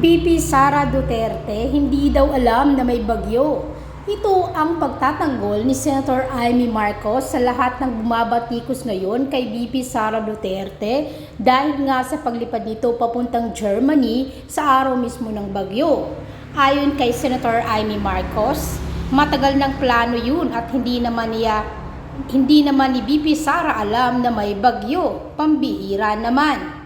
BP Sara Duterte hindi daw alam na may bagyo. Ito ang pagtatanggol ni Senator Amy Marcos sa lahat ng bumabatikos ngayon kay BP Sara Duterte dahil nga sa paglipad nito papuntang Germany sa araw mismo ng bagyo. Ayon kay Senator Amy Marcos, matagal ng plano yun at hindi naman niya hindi naman ni BP Sara alam na may bagyo. Pambihira naman.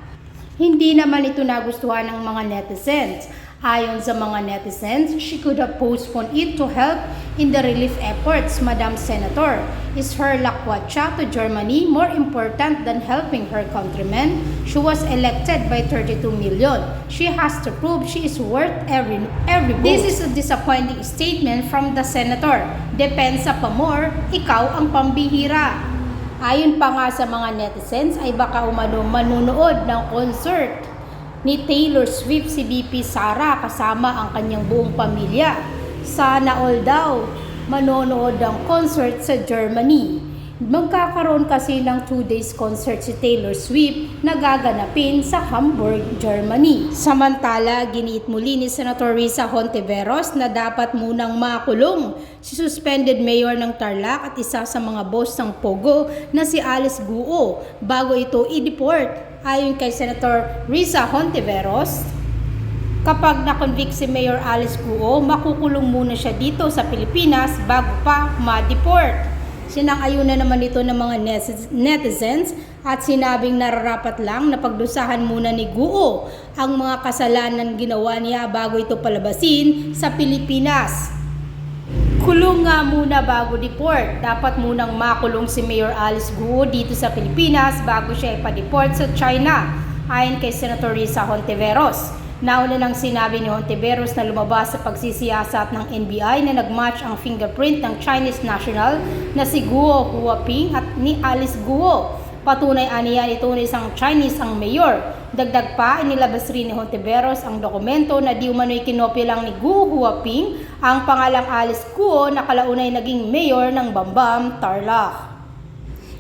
Hindi naman ito nagustuhan ng mga netizens. Ayon sa mga netizens, she could have postponed it to help in the relief efforts, Madam Senator. Is her lakwatsa to Germany more important than helping her countrymen? She was elected by 32 million. She has to prove she is worth every every vote. This is a disappointing statement from the senator. Depensa pa more, ikaw ang pambihira. Ayon pa nga sa mga netizens ay baka umano manunood ng concert ni Taylor Swift si BP Sara kasama ang kanyang buong pamilya. Sana all daw manonood ng concert sa Germany. Magkakaroon kasi ng 2 days concert si Taylor Swift na gaganapin sa Hamburg, Germany. Samantala, giniit muli ni Senator Risa Hontiveros na dapat munang makulong si suspended mayor ng Tarlac at isa sa mga boss ng Pogo na si Alice Guo bago ito i-deport. Ayon kay Senator Risa Hontiveros, kapag na-convict si Mayor Alice Guo, makukulong muna siya dito sa Pilipinas bago pa ma-deport. Sinang-ayunan naman ito ng mga netiz- netizens at sinabing nararapat lang na pagdusahan muna ni Guo ang mga kasalanan ginawa niya bago ito palabasin sa Pilipinas. Kulong nga muna bago deport. Dapat munang makulong si Mayor Alice Guo dito sa Pilipinas bago siya ipa-deport sa China. Ayon kay Senator Risa Hontiveros. Nauna nang sinabi ni Hontiveros na lumabas sa pagsisiyasat ng NBI na nagmatch ang fingerprint ng Chinese national na si Guo Huaping at ni Alice Guo. Patunay aniya ito na isang Chinese ang mayor. Dagdag pa, inilabas rin ni Hontiveros ang dokumento na di umano'y kinopya lang ni Guo Huaping ang pangalang Alice Guo na kalaunay naging mayor ng Bambam, Tarlac.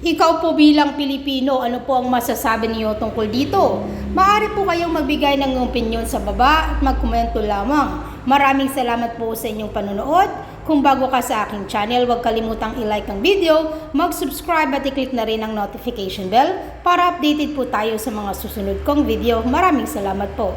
Ikaw po bilang Pilipino, ano po ang masasabi niyo tungkol dito? Maaari po kayong magbigay ng opinion sa baba at magkomento lamang. Maraming salamat po sa inyong panonood. Kung bago ka sa aking channel, huwag kalimutang i-like ang video, mag-subscribe at i-click na rin ang notification bell para updated po tayo sa mga susunod kong video. Maraming salamat po.